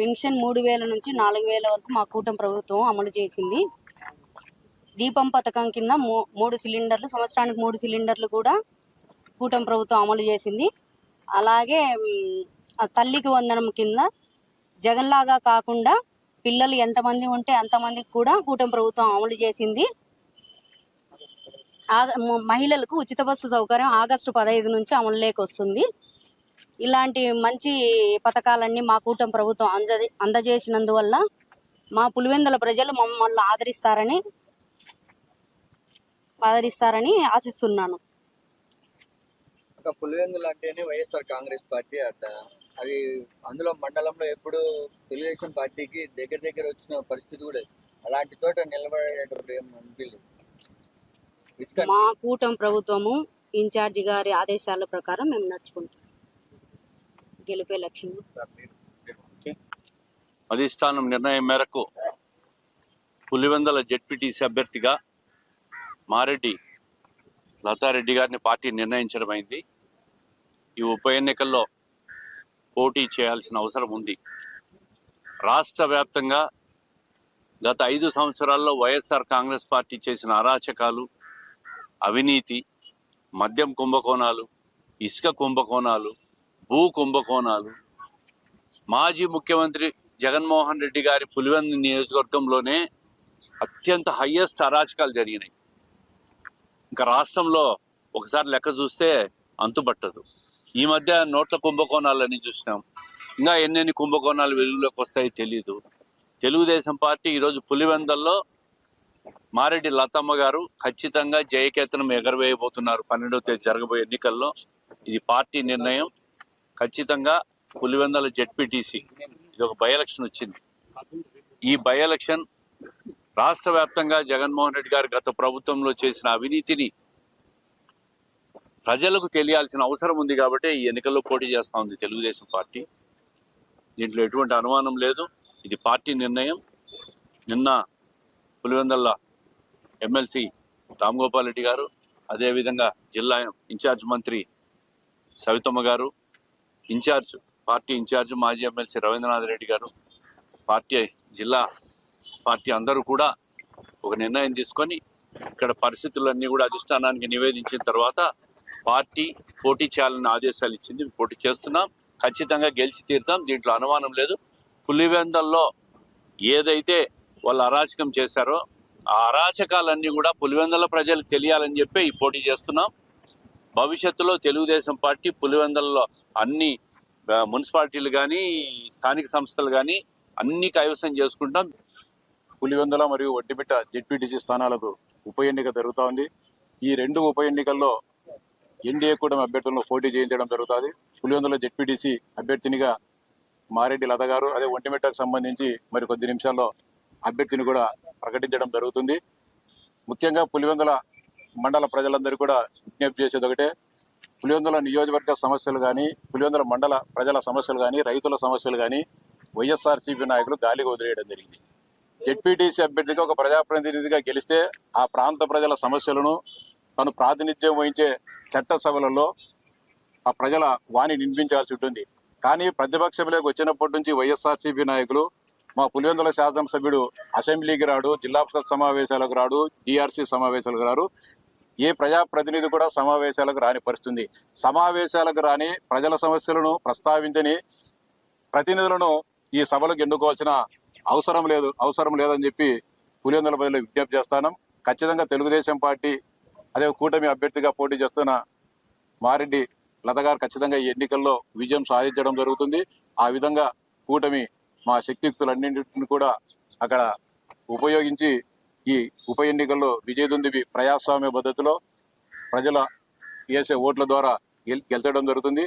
Pension మూడు వేల నుంచి నాలుగు వేల వరకు మా కూటమి ప్రభుత్వం అమలు చేసింది. దీపం పథకం కింద మూ మూడు సిలిండర్లు సంవత్సరానికి మూడు సిలిండర్లు కూడా కూటమి ప్రభుత్వం అమలు చేసింది. అలాగే తల్లికి వందనం కింద జగన్లాగా కాకుండా పిల్లలు ఎంతమంది ఉంటే అంతమందికి కూడా కూటమి ప్రభుత్వం అమలు చేసింది. ఆగ- మహిళలకు ఉచిత బస్సు సౌకర్యం ఆగస్టు పదహైదు నుంచి అమలులోకి వస్తుంది. ఇలాంటి మంచి పథకాలన్నీ మా కూటమి ప్రభుత్వం అంద అందజేసినందువల్ల మా పులివెందుల ప్రజలు మమ్మల్ని ఆదరిస్తారని ఆదరిస్తారని ఆశిస్తున్నాను. ఒక పులివెందులు అంటేనే వైఎస్ఆర్ కాంగ్రెస్ పార్టీ అట. అది అందులో మండలంలో ఎప్పుడు తెలుగుదేశం పార్టీకి దగ్గర దగ్గర వచ్చిన పరిస్థితి కూడా. అలాంటి చోట నిలబడేటప్పుడు ఏం అనిపించలేదు ఇసుక మా కూటమి ప్రభుత్వము ఇన్ఛార్జి గారి ఆదేశాల ప్రకారం మేము నడుచుకుంటాం గెలిపే లక్ష్యం. అధిష్టానం నిర్ణయం మేరకు పులివెందల జెడ్పీటీసీ అభ్యర్థిగా మారెడ్డి లతారెడ్డి గారిని పార్టీ నిర్ణయించడం అయింది. ఈ ఉప ఎన్నికల్లో పోటీ చేయాల్సిన అవసరం ఉంది. రాష్ట్ర వ్యాప్తంగా గత ఐదు సంవత్సరాల్లో వైఎస్ఆర్ కాంగ్రెస్ పార్టీ చేసిన అరాచకాలు అవినీతి మద్యం కుంభకోణాలు ఇసుక కుంభకోణాలు భూ కుంభకోణాలు. మాజీ ముఖ్యమంత్రి జగన్మోహన్ రెడ్డి గారి పులివెందు నియోజకవర్గంలోనే అత్యంత హయ్యెస్ట్ అరాచకాలు జరిగినాయి. ఇంకా రాష్ట్రంలో ఒకసారి లెక్క చూస్తే అంతుపట్టదు ఈ మధ్య నోట్ల కుంభకోణాలని చూసినాం. ఇంకా ఎన్నెన్ని కుంభకోణాలు వెలుగులోకి వస్తాయో తెలియదు తెలుగుదేశం పార్టీ ఈరోజు పులివెందల్లో మారెడ్డి లతమ్మ గారు ఖచ్చితంగా జయకేతనం ఎగరవేయబోతున్నారు. పన్నెండవ తేదీ జరగబోయే ఎన్నికల్లో. ఇది పార్టీ నిర్ణయం. ఖచ్చితంగా పులివెందల జెడ్పీటీసీ ఇది ఒక బై ఎలక్షన్ వచ్చింది. ఈ బై ఎలక్షన్ రాష్ట్ర వ్యాప్తంగా జగన్మోహన్ రెడ్డి గారు గత ప్రభుత్వంలో చేసిన అవినీతిని ప్రజలకు తెలియాల్సిన అవసరం ఉంది కాబట్టి ఈ ఎన్నికల్లో పోటీ చేస్తూ ఉంది తెలుగుదేశం పార్టీ. దీంట్లో ఎటువంటి అనుమానం లేదు. ఇది పార్టీ నిర్ణయం. నిన్న పులివెందల ఎమ్మెల్సీ రామ్ గోపాల్ రెడ్డి గారు అదేవిధంగా జిల్లా ఇన్ఛార్జ్ మంత్రి Savithamma garu incharge party incharge మాజీ ఎమ్మెల్సీ రవీంద్రనాథ్ రెడ్డి గారు పార్టీ జిల్లా పార్టీ అందరూ కూడా ఒక నిర్ణయం తీసుకొని ఇక్కడ పరిస్థితులన్నీ కూడా అధిష్టానానికి నివేదించిన తర్వాత పార్టీ పోటీ చేయాలని ఆదేశాలు ఇచ్చింది. పోటీ చేస్తున్నాం. ఖచ్చితంగా గెలిచి తీరుతాం. దీంట్లో అనుమానం లేదు. పులివెందల్లో ఏదైతే వాళ్ళు అరాచకం చేశారో ఆ అరాచకాలన్నీ కూడా పులివెందల ప్రజలకు తెలియాలని చెప్పి ఈ పోటీ చేస్తున్నాం. భవిష్యత్తులో తెలుగుదేశం పార్టీ పులివెందల్లో అన్ని మున్సిపాలిటీలు కానీ స్థానిక సంస్థలు కానీ అన్ని కైవసం చేసుకుంటాం. పులివెందుల మరియు ఒట్టిమిట్ట జెడ్పీటీసీ స్థానాలకు ఉప ఎన్నిక జరుగుతూ ఉంది. ఈ రెండు ఉప ఎన్నికల్లో ఎన్డీఏ కూటమి అభ్యర్థులను పోటీ చేయించడం జరుగుతుంది. పులివెందుల జెడ్పీటీసీ అభ్యర్థినిగా మారెడ్డి లత గారు అదే ఒంటిమిట్టకు సంబంధించి మరి కొద్ది నిమిషాల్లో అభ్యర్థిని కూడా ప్రకటించడం జరుగుతుంది. ముఖ్యంగా పులివెందుల మండల ప్రజలందరూ కూడా విజ్ఞప్తి చేసేది ఒకటే. పులివెందుల నియోజకవర్గ సమస్యలు కానీ పులివెందుల మండల ప్రజల సమస్యలు కానీ రైతుల సమస్యలు కానీ వైఎస్ఆర్సీపీ నాయకులు గాలిగా వదిలేయడం జరిగింది. జెడ్పీటీసీ అభ్యర్థిగా ఒక ప్రజాప్రతినిధిగా గెలిస్తే ఆ ప్రాంత ప్రజల సమస్యలను తను ప్రాతినిధ్యం వహించే చట్టసభలలో ఆ ప్రజల వాణి వినిపించాల్సి ఉంటుంది. కానీ ప్రతిపక్షంలోకి వచ్చినప్పటి నుంచి వైఎస్ఆర్సీపీ నాయకులు మా పులివెందుల శాసనసభ్యుడు అసెంబ్లీకి రాడు జిల్లా పరిషత్ సమావేశాలకు రాడు డిఆర్సీ సమావేశాలకు రాడు ఏ ప్రజాప్రతినిధి కూడా సమావేశాలకు రాని పరిస్థితుంది. సమావేశాలకు రాని ప్రజల సమస్యలను ప్రస్తావించని ప్రతినిధులను ఈ సభలకు ఎన్నుకోవాల్సిన అవసరం లేదు అవసరం లేదని చెప్పి పులివెందుల ప్రజలు విజ్ఞప్తి చేస్తాను. ఖచ్చితంగా తెలుగుదేశం పార్టీ అదే కూటమి అభ్యర్థిగా పోటీ చేస్తున్న మారెడ్డి లత గారు ఖచ్చితంగా ఈ ఎన్నికల్లో విజయం సాధించడం జరుగుతుంది. ఆ విధంగా కూటమి మా శక్తియుక్తులన్నింటిని కూడా అక్కడ ఉపయోగించి ఈ ఉప ఎన్నికల్లో విజయదుందివి ప్రజాస్వామ్య పద్ధతిలో ప్రజల వేసే ఓట్ల ద్వారా గెల్ గెలిచడం జరుగుతుంది.